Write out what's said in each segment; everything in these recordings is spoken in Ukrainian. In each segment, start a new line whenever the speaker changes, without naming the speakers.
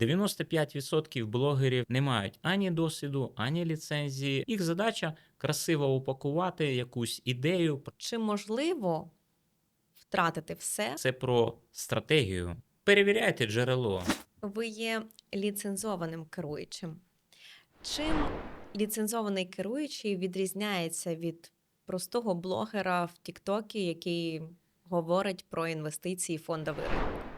95% блогерів не мають ані досвіду, ані ліцензії. Їх задача красиво упакувати якусь ідею.
Чи можливо втратити все?
Це про стратегію. Перевіряйте джерело.
Ви є ліцензованим керуючим. Чим ліцензований керуючий відрізняється від простого блогера в Тіктокі, який говорить про інвестиції фондовий ринок?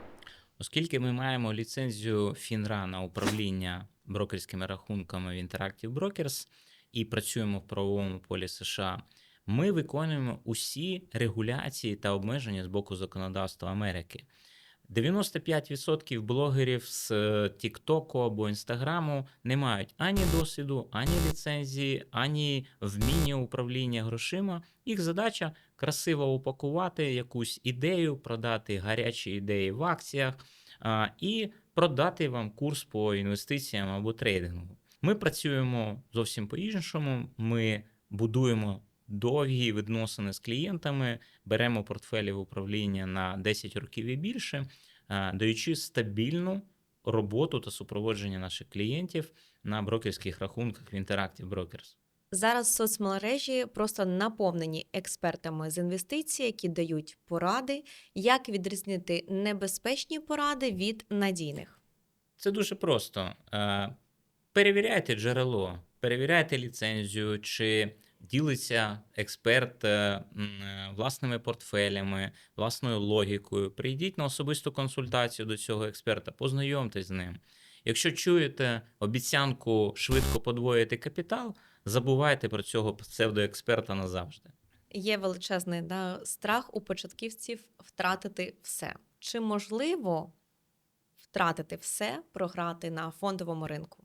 Оскільки ми маємо ліцензію ФІНРА на управління брокерськими рахунками в Interactive Brokers і працюємо в правовому полі США, ми виконуємо усі регуляції та обмеження з боку законодавства Америки. 95% блогерів з е, Тіктоку або Інстаграму не мають ані досвіду, ані ліцензії, ані вміння управління грошима. Їх задача красиво упакувати якусь ідею, продати гарячі ідеї в акціях а, і продати вам курс по інвестиціям або трейдингу. Ми працюємо зовсім по-іншому. Ми будуємо довгі відносини з клієнтами, беремо портфелі в управління на 10 років і більше, даючи стабільну роботу та супроводження наших клієнтів на брокерських рахунках в Interactive Brokers.
Зараз соцмережі просто наповнені експертами з інвестицій, які дають поради, як відрізнити небезпечні поради від надійних.
Це дуже просто. Е, Перевіряйте джерело, перевіряйте ліцензію, чи ділиться експерт е, е, власними портфелями, власною логікою. Прийдіть на особисту консультацію до цього експерта, познайомтесь з ним. Якщо чуєте обіцянку швидко подвоїти капітал, забувайте про цього псевдоексперта назавжди.
Є величезний да, страх у початківців втратити все. Чи можливо втратити все, програти на фондовому ринку?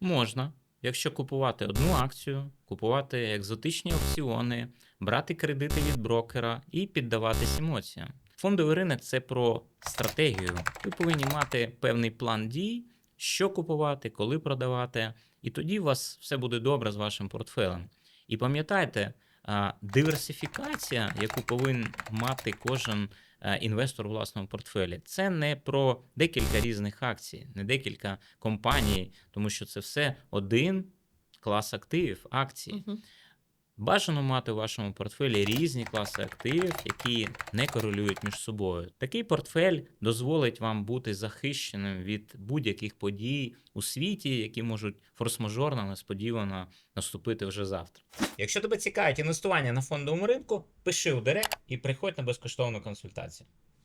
Можна, якщо купувати одну акцію, купувати екзотичні опціони, брати кредити від брокера і піддаватись емоціям. Фондовий ринок це про стратегію. Ви повинні мати певний план дій, що купувати, коли продавати, і тоді у вас все буде добре з вашим портфелем. І пам'ятайте, диверсифікація, яку повинен мати кожен е, інвестор у власному портфелі, це не про декілька різних акцій, не декілька компаній, тому що це все один клас активів, акцій.
Мгм.
Бажано мати у вашому портфелі різні класи активів, які не корелюють між собою. Такий портфель дозволить вам бути захищеним від будь-яких подій у світі, які можуть форс-мажорно несподівано наступити вже завтра. Якщо тебе цікавить інвестування на фондовому ринку, пиши у директ і приходь на безкоштовну консультацію.